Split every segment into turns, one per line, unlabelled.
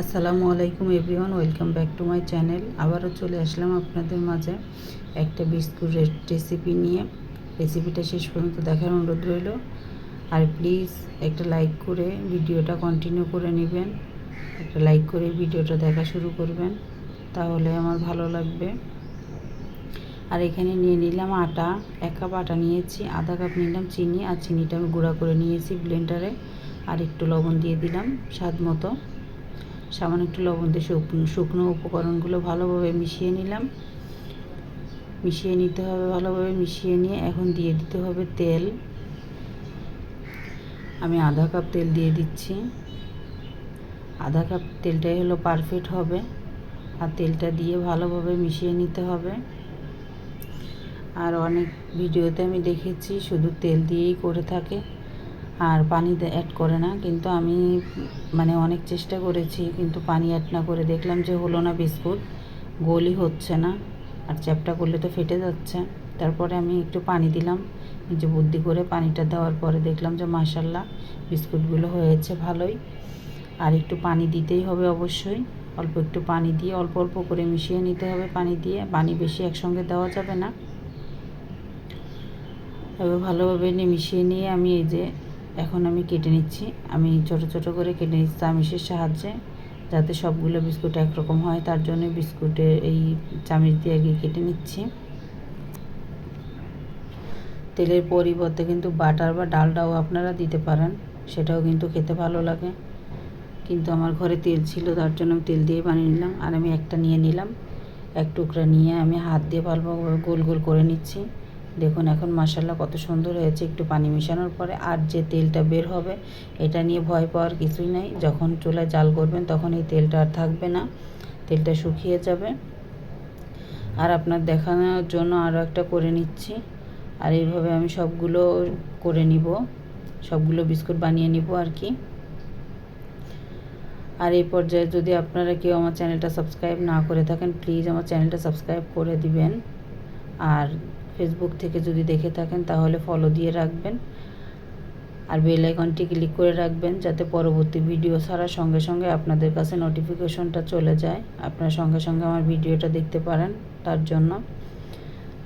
আসসালামু আলাইকুম everyone, welcome back to my channel. আবারও চলে আসলাম আপনাদের মাঝে একটা বিস্কুট রেসিপি নিয়ে। রেসিপিটা শেষ পর্যন্ত দেখার অনুরোধ রইল। আর প্লিজ একটা লাইক করে ভিডিওটা কন্টিনিউ করে নেবেন। একটা লাইক করে ভিডিওটা দেখা শুরু করবেন, তাহলে আমার ভালো লাগবে। আর এখানে নিয়ে নিলাম আটা। এক কাপ আটা নিয়েছি, আধা কাপ নিলাম চিনি, আর চিনিটা আমি গুঁড়া করে নিয়েছি ব্লেন্ডারে আর একটু লবণ দিয়ে দিলাম স্বাদ মতো। সামান্য একটু লবণ দিয়ে শুকনো উপকরণগুলো ভালোভাবে মিশিয়ে নিলাম। মিশিয়ে নিতে হবে ভালোভাবে, মিশিয়ে নিয়ে এখন দিয়ে দিতে হবে তেল। আমি আধা কাপ তেল দিয়ে দিচ্ছি। আধা কাপ তেলটাই হলো পারফেক্ট হবে। আর তেলটা দিয়ে ভালোভাবে মিশিয়ে নিতে হবে। আর অনেক ভিডিওতে আমি দেখেছি শুধু তেল দিয়েই করে থাকে। আর পানি অ্যাড করে না। কিন্তু আমি মানে অনেক চেষ্টা করেছি, কিন্তু পানি অ্যাড না করে। দেখলাম যে হলো না বিস্কুট, গোলই হচ্ছে না। আর চ্যাপটা করলে তো ফেটে যাচ্ছে। তারপরে আমি একটু পানি দিলাম। যে বুদ্ধি করে পানিটা দেওয়ার পরে দেখলাম যে মাসাল্লাহ বিস্কুটগুলো হয়েছে ভালোই। আর একটু পানি দিতেই হবে অবশ্যই। অল্প একটু পানি দিয়ে অল্প অল্প করে মিশিয়ে নিতে হবে পানি দিয়ে। পানি বেশি একসঙ্গে দেওয়া যাবে না। এবার ভালোভাবে মিশিয়ে নিয়ে আমি এই যে এখন আমি কেটে নিচ্ছি। আমি ছোট ছোট করে কেটে নিচ্ছি চামিচের সাহায্যে, যাতে সবগুলো বিস্কুট একরকম হয়। তার জন্য বিস্কুটে এই চামিচ দিয়ে আগে কেটে নিচ্ছি। তেলের পরিবর্তে কিন্তু বাটার বা ডালটাও আপনারা দিতে পারেন, সেটাও কিন্তু খেতে ভালো লাগে। কিন্তু আমার ঘরে তেল ছিল, তার জন্য তেল দিয়ে বানিয়ে নিলাম। আর আমি একটা নিয়ে নিলাম। এক টুকরা নিয়ে আমি হাত দিয়ে ভালোভাবে গোল গোল করে নিচ্ছি। দেখুন, এখন মশালা কত সুন্দর হয়েছে একটু পানি মেশানোর পরে। আর যে তেলটা বের হবে, এটা নিয়ে ভয় পাওয়ার কিছুই নাই। যখন চুলায় জাল করবেন, তখন এই তেলটা আর থাকবে না। তেলটা শুকিয়ে যাবে। আর আপনার দেখানোর জন্য আরও একটা করে নিচ্ছি। আর এইভাবে আমি সবগুলো করে নিব। সবগুলো বিস্কুট বানিয়ে নিব আর কি। আর এই পর্যায়ে যদি আপনারা কেউ আমার চ্যানেলটা সাবস্ক্রাইব না করে থাকেন, প্লিজ আমার চ্যানেলটা সাবস্ক্রাইব করে দিবেন। আর ফেসবুক থেকে যদি দেখে থাকেন, তাহলে ফলো দিয়ে রাখবেন। আর বেল আইকনটি ক্লিক করে রাখবেন, যাতে পরবর্তী ভিডিও ছাড়ার সঙ্গে সঙ্গে আপনাদের কাছে নোটিফিকেশনটা চলে যায়। আপনারা সঙ্গে সঙ্গে আমার ভিডিওটা দেখতে পারেন তার জন্য।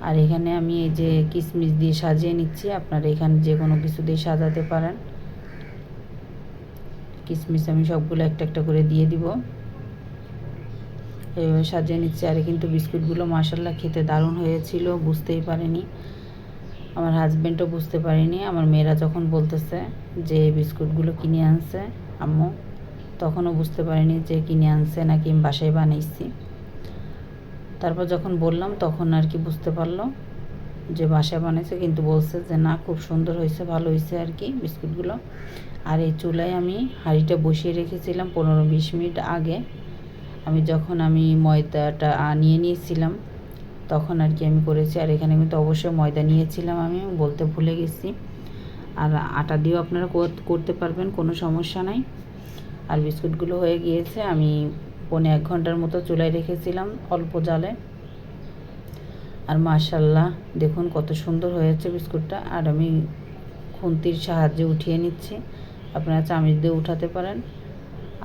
আর এখানে আমি এই যে কিশমিশ দিয়ে সাজিয়ে নিচ্ছি, আপনারা এখানে যে কোনো কিছু দিয়ে সাজাতে পারেন। কিশমিশ আমি সবগুলো একটা একটা করে দিয়ে দিব। এইভাবে সাজিয়ে নিচ্ছি। আর কিন্তু বিস্কুটগুলো মাসাল্লাহ খেতে দারুণ হয়েছিল, বুঝতেই পারেনি। আমার হাজব্যান্ডও বুঝতে পারিনি। আমার মেয়েরা যখন বলতেছে যে বিস্কুটগুলো কিনে আনছে, আম্মু, তখনও বুঝতে পারিনি যে কিনে আনছে নাকি বাসায় বানাইছি। তারপর যখন বললাম, তখন আর কি বুঝতে পারল যে বাসায় বানাইছে, কিন্তু বলছে যে না, খুব সুন্দর হয়েছে, ভালো হয়েছে আর কি বিস্কুটগুলো। আর এই চুলায় আমি হাঁড়িটা বসিয়ে রেখেছিলাম পনেরো বিশ মিনিট আগে। আমি যখন আমি ময়দাটা নিয়ে নিয়েছিলাম, তখন আর কি আমি করেছি। আর এখানে কিন্তু অবশ্যই ময়দা নিয়েছিলাম আমি, বলতে ভুলে গেছি। আর আটা দিয়েও আপনারা করতে পারবেন, কোনো সমস্যা নাই। আর বিস্কুটগুলো হয়ে গিয়েছে, আমি পনে এক ঘণ্টার মতো চুলায় রেখেছিলাম অল্প জালে। আর মাশাল্লাহ, দেখুন কত সুন্দর হয়েছে বিস্কুটটা। আর আমি খুন্তির সাহায্যে উঠিয়ে নিচ্ছি। আপনারা চামিচ দিয়ে উঠাতে পারেন।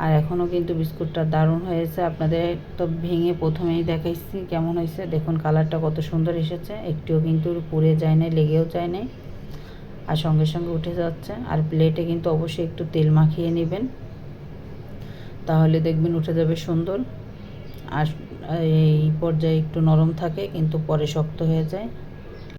আর এখনও কিন্তু বিস্কুটটা দারুণ হয়েছে। আপনাদের তো ভেঙে প্রথমেই দেখাইছি কেমন হয়েছে। দেখুন, কালারটা কত সুন্দর এসেছে। একটিও কিন্তু পুড়ে যায় না লেগেও যায় না আর সঙ্গে সঙ্গে উঠে যাচ্ছে। আর প্লেটে কিন্তু অবশ্যই একটু তেল মাখিয়ে নেবেন। তাহলে দেখবেন উঠে যাবে সুন্দর। আর এই পর্যায়ে একটু নরম থাকে, কিন্তু পরে শক্ত হয়ে যায়।